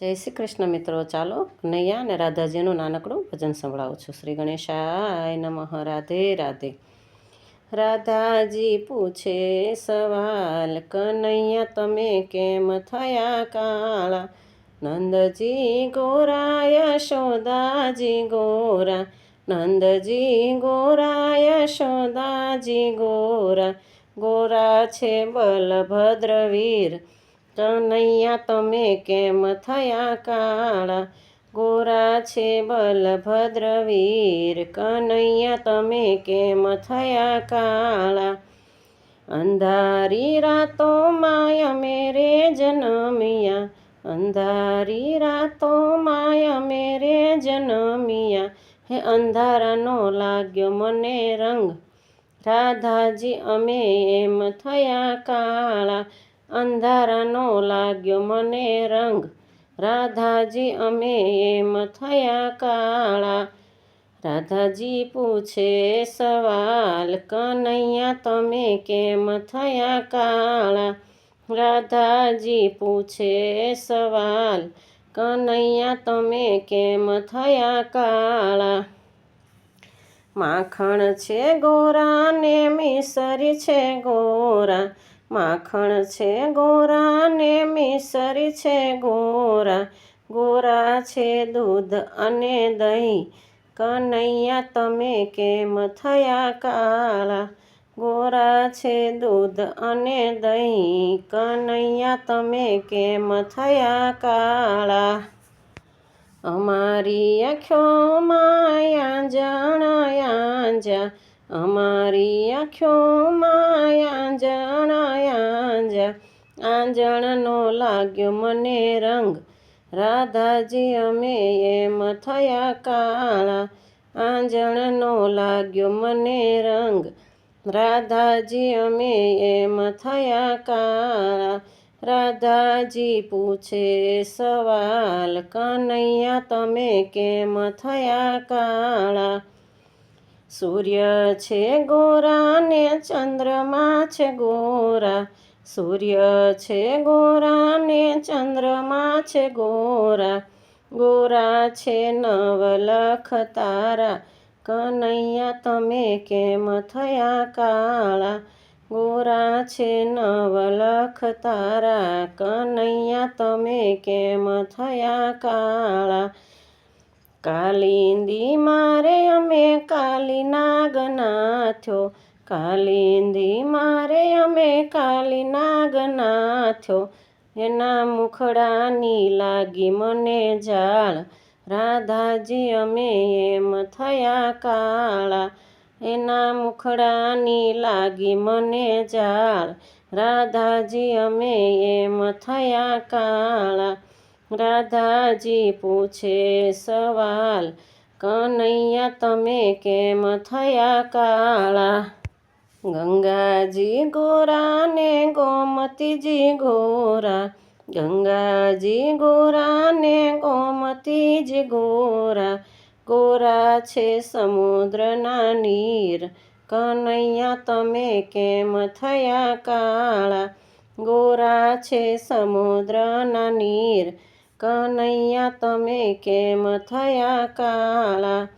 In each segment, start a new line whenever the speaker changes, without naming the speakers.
જય શ્રી કૃષ્ણ મિત્રો, ચાલો કનૈયા અને રાધાજીનું નાનકડું ભજન સંભળાવું છું. શ્રી ગણેશાય નમઃ, રાધે રાધે. રાધાજી પૂછે સવાલ, કનૈયા, તમે કેમ થયા કાળા? નંદજી ગોરા યશોદાજી ગોરા. નંદજી ગોરા યશોદાજી ગોરા. ગોરા છે બલભદ્રવીર. કનૈયા તમે કેમ થયા કાળા? ગોરા છે બલભદ્રવીર. કનૈયા, તમે કેમ થયા કાળા? અંધારી રાતો માય મેરે જનમિયા. અંધારી રાતો માય મેરે જનમિયા. હે અંધારાનો લાગ્યો મને રંગ. રાધાજી, અમે એમ થયા કાળા. અંધારાનો લાગ્યો મને રંગ. રાધાજી, અમે એમ થયા કાળા. રાધાજી પૂછે સવાલ, કનૈયા, તમે કેમ થયા કાળા? રાધાજી પૂછે સવાલ, કનૈયા, તમે કેમ થયા કાળા? માખણ છે ગોરા ને મિસરી છે ગોરા. માખણ છે ગોરા ને મિસરી છે ગોરા. ગોરા છે દૂધ અને દહીં. કનૈયા, તમે કેમ થયા કાળા? ગોરા છે દૂધ અને દહીં. કનૈયા, તમે કેમ થયા કાળા? અમારી આંખોમાં યાંજણ યાંજા અમારી આંખોમાં યાંજણ યાંજા આંજણનો લાગ્યો મને રંગ. રાધાજી, અમે એમ થયા કાળા. આંજણનો લાગ્યો મને રંગ. રાધાજી, અમે એમ થયા કાળા. રાધાજી પૂછે સવાલ, કનૈયા, તમે કેમ થયા કાળા? સૂર્ય છે ગોરા ને ચંદ્રમા છે ગોરા. સૂર્ય છે ગોરા ને ચંદ્રમા છે ગોરા. ગોરા છે નવલખ તારા. કનૈયા, તમે કેમ થયા કાળા? ગોરા છે નવલખ તારા. કનૈયા, તમે કેમ થયા કાળા? કાલિંદી મારે અમે કાલી નાગનાથ્યો કાલિંદી મારે અમે કાલી નાગનાથો એના મુખડાની લાગી મને જાળ રાધાજી અમે એમ થયા કાળા. એના મુખડાની લાગી મને જાળ રાધાજી અમે એમ થયા કાળા. રાધાજી પૂછે સવાલ, કનૈયા, તમે કેમ થયા કાળા? ગંગાજી ગોરા ને ગોમતીજી ગોરા, ગંગાજી ગોરા ને ગોમતીજી ગોરા ગોરા છે સમુદ્રના નીર, કનૈયા, તમે કેમ થયા કાળા? ગોરા છે સમુદ્રના નીર કનૈયા, તમે કેમ થયા કાળા?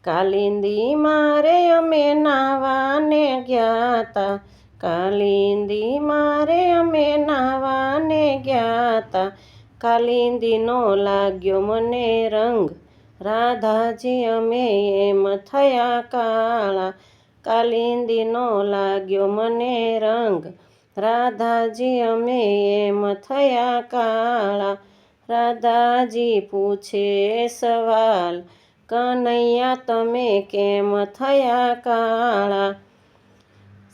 કાલિંદી મારે અમે નાવાને ગયા હતા કાલિંદી મારે અમે નાવાને ગયા તા કાલિંદીનો લાગ્યો મને રંગ. રાધાજી, અમે એમ થયા કાળા. કાલિંદીનો લાગ્યો મને રંગ. રાધાજી, અમે એમ થયા કાળા. રાધાજી પૂછે સવાલ, કનૈયા, તમે કેમ થયા કાળા?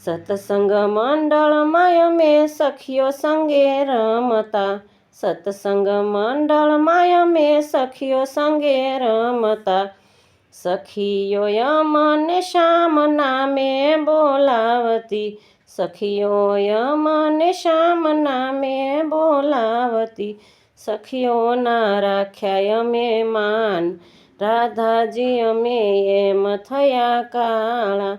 સત્સંગ મંડળમાં અમે સખીઓ સંગે રમતા. સત્સંગ મંડળમાં અમે સખીઓ સંગે રમતા. સખીઓ યમને શામ નામે બોલાવતી. સખીઓ યમને શામ નામે બોલાવતી. સખીઓના રાખ્યા અમે માન, રાધાજી અમે એમ થયા કાળા.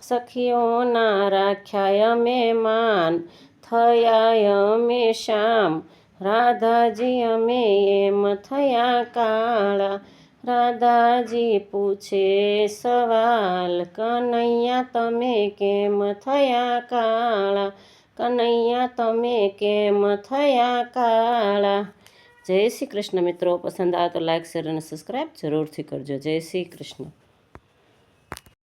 સખીઓના રાખ્યા અમે માન, થયા અમે શ્યામ રાધાજી અમે એમ થયા કાળા. રાધાજી પૂછે સવાલ, કનૈયા, તમે કેમ થયા કાળા? કનૈયા, તમે કેમ થયા કાળા? જય શ્રી કૃષ્ણ મિત્રો, પસંદ આવે તો લાઈક શેર અને સબસ્ક્રાઈબ જરૂરથી કરજો. જય શ્રી કૃષ્ણ.